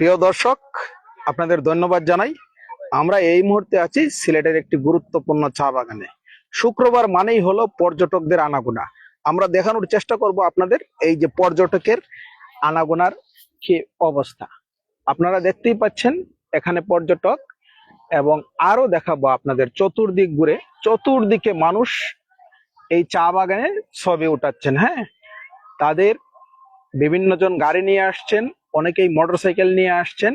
প্রিয় দর্শক, আপনাদের ধন্যবাদ জানাই। আমরা এই মুহূর্তে আছি সিলেটের একটি গুরুত্বপূর্ণ চা বাগানে। শুক্রবার মানেই হলো পর্যটকদের আনাগোনা। আমরা দেখানোর চেষ্টা করব আপনাদের এই যে পর্যটকের আনাগোনার কি অবস্থা। আপনারা দেখতেই পাচ্ছেন এখানে পর্যটক এবং আরও দেখাবো আপনাদের চতুর্দিক ঘুরে। চতুর্দিকে মানুষ এই চা বাগানে ছবি উঠাচ্ছেন হ্যাঁ? তাদের বিভিন্ন জন গাড়ি নিয়ে আসছেন। অনেকেই মোটরসাইকেল নিয়ে আসছেন।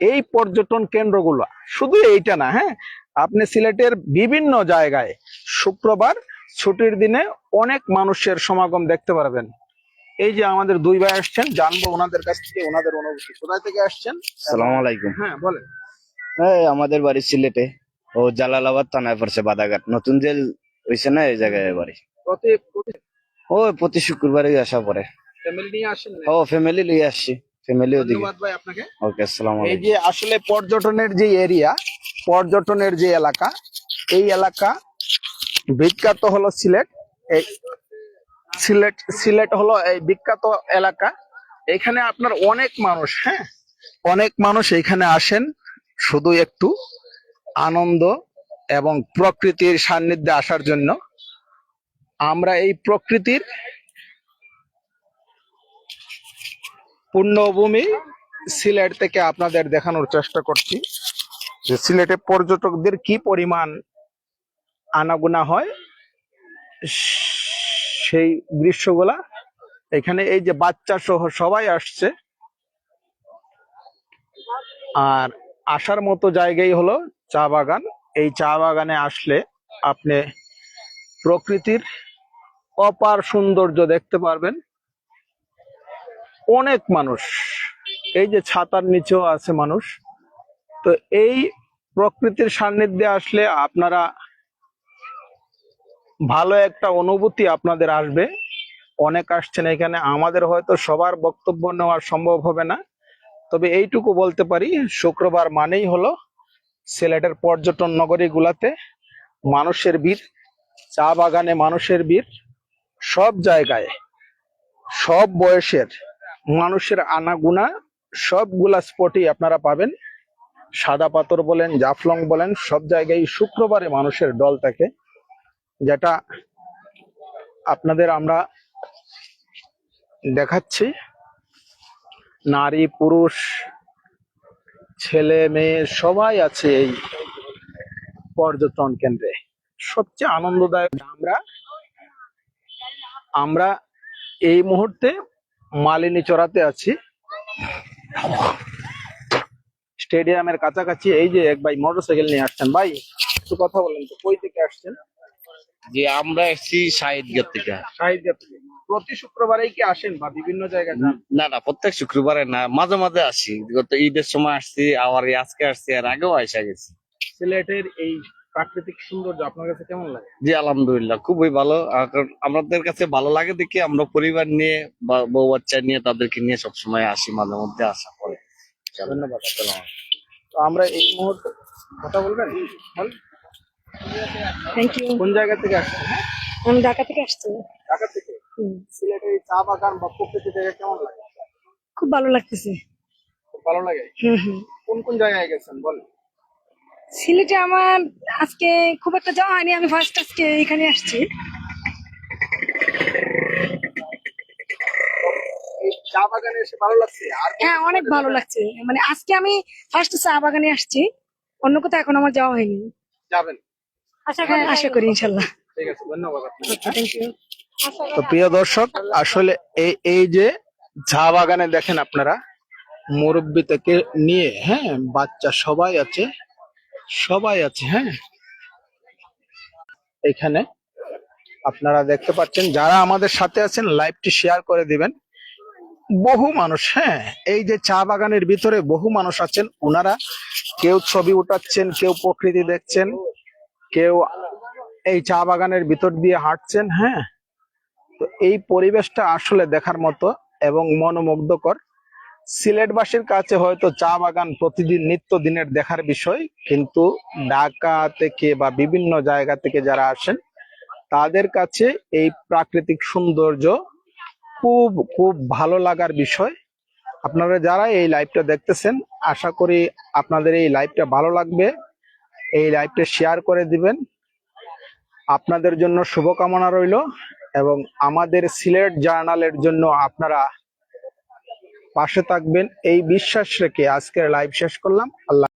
এই পর্যটন কেন্দ্রগুলো শুধু এইটা না হ্যাঁ? আপনি সিলেটের বিভিন্ন জায়গায় শুক্রবার ছুটির দিনে অনেক মানুষের সমাগম দেখতে পারবেন। এই যে আমাদের দুই ভাই আসছেন জানব ওনাদের কাছ থেকে ওনাদের অনুভূতি। কোথায় থেকে আসছেন? সালাম আলাইকুম। হ্যাঁ বলেন। এই আমাদের বাড়ি সিলেটে ও জালালাবাদ থানায় পড়ছে বাদাঘাট। নতুন জেল হয়েছে না এই জায়গায় বাড়ি? প্রতি ও প্রতি শুক্রবারে আসা পরে ফ্যামিলি নিয়ে আসেন ও ফ্যামিলি নিয়ে আসছি। ফ্যামিলি ভাই আপনাকে। ওকে আসসালাম এই যে আসলে পর্যটনের যে এরিয়া পর্যটনের যে এলাকা এই এলাকা বিখ্যাত হলো সিলেট। এই সিলেট সিলেট হলো এই বিখ্যাত এলাকা। এখানে আপনার অনেক মানুষ হ্যাঁ? অনেক মানুষ এখানে আসেন শুধু একটু আনন্দ এবং প্রকৃতির সান্নিধ্যে আসার জন্য। আমরা এই প্রকৃতির পূর্ণভূমি সিলেট থেকে আপনাদের দেখানোর চেষ্টা করছি যে সিলেটে পর্যটকদের কি পরিমাণ আনাগোনা হয়, সেই দৃশ্যগুলা। এখানে এই যে বাচ্চা সহ সবাই আসছে। আর আসার মতো জায়গাই হলো চা বাগান। এই চা বাগানে আসলে আপনি প্রকৃতির অপার সৌন্দর্য দেখতে পারবেন। অনেক মানুষ, এই যে ছাতার নিচেও আছে মানুষ। তো এই প্রকৃতির সান্নিধ্যে আসলে আপনারা ভালো একটা অনুভূতি আপনাদের আসবে। অনেক আসছেন এখানে, আমাদের হয়তো সবার বক্তব্য নেওয়া সম্ভব হবে না। তবে এইটুকু বলতে পারি, শুক্রবার মানেই হলো সিলেটের পর্যটন নগরীগুলাতে মানুষের ভিড়, চা বাগানে মানুষের ভিড়, সব জায়গায়, সব বয়সের মানুষের আনাগুনা সবগুলা স্পটই আপনারা পাবেন। সাদা পাথর বলেন, জাফলং বলেন, সব জায়গায় শুক্রবারে মানুষের দল থাকে, যেটা আপনাদের আমরা দেখাচ্ছি। নারী, পুরুষ, ছেলে, মেয়ে, সবাই আছে এই পর্যটন কেন্দ্রে। সবচেয়ে আনন্দদায়ক আমরা আমরা এই মুহূর্তে মালিনী চড়াতে আছি। স্টেডিয়ামের কাছাকাছি এই যে এক ভাই মোটরসাইকেল নিয়ে আসছেন। ভাই একটু কথা বলেন তো কই থেকে আসছেন? যে আমরা এসছি শাহিদগঞ্জ থেকে। শাহিদিয়া থেকে। প্রতি শুক্রবারেই কি আসেন বা বিভিন্ন জায়গায় যান? না না প্রত্যেক শুক্রবারে না মাঝে মাঝে আসি। গত ঈদের সময় আসছি আবার আজকে আসছি আর আগেও আসা গেছি। সিলেটের এই প্রাকৃতিক সৌন্দর্য আপনার কাছে কেমন লাগে? জি আলহামদুলিল্লাহ খুবই ভালো। কারণ আমাদের কাছে ভালো লাগে দেখি আমরা পরিবার নিয়ে বা বউ বাচ্চা নিয়ে তাদেরকে নিয়ে সবসময় আসি মাঝে মধ্যে আসা পরে ধন্যবাদ তো আমরা এই মুহূর্তে কথা বলবেন? থ্যাংক ইউ কোন জায়গা থেকে আসছেন? হ্যাঁ? আমি ঢাকা থেকে আসছি। ঢাকা থেকে? সিলেটের চা বাগান বা প্রকৃতি থেকে কেমন লাগে? খুব ভালো লাগতেছে। খুব ভালো লাগে? কোন কোন জায়গায় গেছেন? বলেন সিলেটে আমার আজকে খুব একটা যাওয়া হয়নি আমি ফার্স্ট আজকে এখানে আসছি। চা বাগানে এসে ভালো লাগছে? আর হ্যাঁ অনেক ভালো লাগছে। মানে আজকে আমি ফার্স্ট চা বাগানে আসছি অন্য কোথাও এখন আমার যাওয়া হয়নি। যাবেন? আশা করি আশা করি ইনশাল্লাহ। ঠিক আছে ধন্যবাদ থ্যাংক ইউ তো প্রিয় দর্শক আসলে এই এই যে চা বাগানে দেখেন আপনারা মুরব্বী থেকে নিয়ে হ্যাঁ বাচ্চা সবাই আছে। সবাই আছে হ্যাঁ। এখানে আপনারা দেখতে পাচ্ছেন, যারা আমাদের সাথে আছেন, লাইভটি শেয়ার করে দিবেন। বহু মানুষ হ্যাঁ এই যে চা বাগানের ভিতরে বহু মানুষ আছেন ওনারা কেউ ছবি উঠাচ্ছেন, কেউ প্রকৃতি দেখছেন, কেউ এই চা বাগানের ভিতর দিয়ে হাঁটছেন হ্যাঁ। তো এই পরিবেশটা আসলে দেখার মতো এবং মনোমুগ্ধকর। সিলেটবাসীর কাছে হয়তো চা বাগান প্রতিদিন নিত্য দিনের দেখার বিষয়, কিন্তু ঢাকা থেকে বা বিভিন্ন জায়গা থেকে যারা আসেন, তাদের কাছে এই প্রাকৃতিক সৌন্দর্য খুব খুব ভালো লাগার বিষয়। আপনারা যারা এই লাইভটা দেখতেছেন, আশা করি আপনাদের এই লাইভটা ভালো লাগবে। এই লাইভটা শেয়ার করে দিবেন। আপনাদের জন্য শুভকামনা রইল এবং আমাদের সিলেট জার্নালের জন্য আপনারা পাশে থাকবেন এই বিশ্বাস রেখে আজকের লাইভ শেষ করলাম। আল্লাহ